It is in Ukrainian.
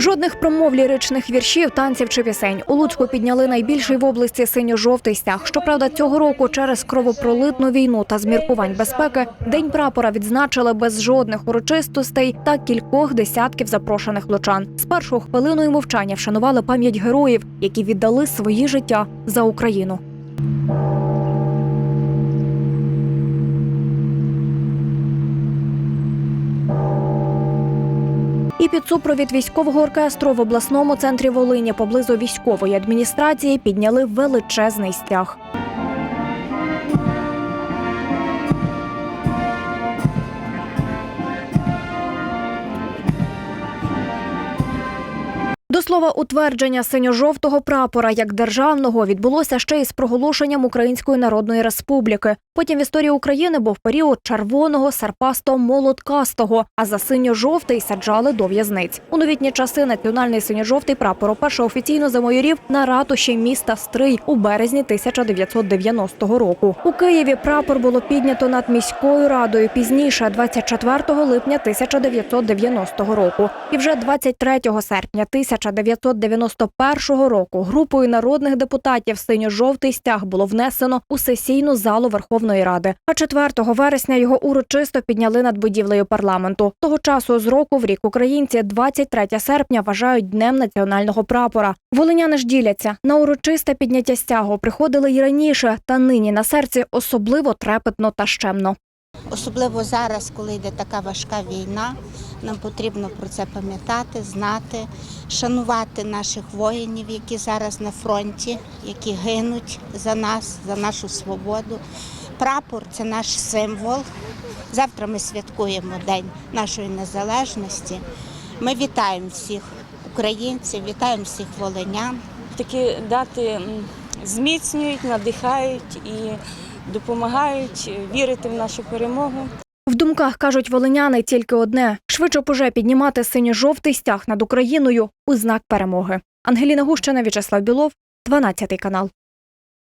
Жодних промов ліричних віршів, танців чи пісень. У Луцьку підняли найбільший в області синьо-жовтий стяг. Щоправда, цього року через кровопролитну війну та зміркувань безпеки день прапора відзначили без жодних урочистостей та кількох десятків запрошених лучан. Спершу хвилиною мовчання вшанували пам'ять героїв, які віддали свої життя за Україну. І під супровід військового оркестру в обласному центрі Волині поблизу військової адміністрації підняли величезний стяг. До слова, утвердження синьо-жовтого прапора як державного відбулося ще із проголошенням Української Народної Республіки. Потім в історії України був період червоного, серпастого, молоткастого, а за синьо-жовтий саджали до в'язниць. У новітні часи національний синьо-жовтий прапор уперше офіційно замайорів на ратуші міста Стрий у березні 1990 року. У Києві прапор було піднято над міською радою пізніше, 24 липня 1990 року. І вже 23 серпня 1991 року групою народних депутатів синьо-жовтий стяг було внесено у сесійну залу Верховної Ради. А 4 вересня його урочисто підняли над будівлею парламенту. Того часу з року в рік українці 23 серпня вважають днем національного прапора. Волиняни ж діляться на урочисте підняття стягу. Приходили й раніше, та нині на серці особливо трепетно та щемно. Особливо зараз, коли йде така важка війна, нам потрібно про це пам'ятати, знати, шанувати наших воїнів, які зараз на фронті, які гинуть за нас, за нашу свободу. Прапор це наш символ. Завтра ми святкуємо День нашої незалежності. Ми вітаємо всіх українців, вітаємо всіх волинян. Такі дати зміцнюють, надихають і допомагають вірити в нашу перемогу. В думках кажуть волиняни тільки одне: швидше поже піднімати синьо-жовтий стяг над Україною у знак перемоги. Ангеліна Гущина, В'ячеслав Білов, 12 канал.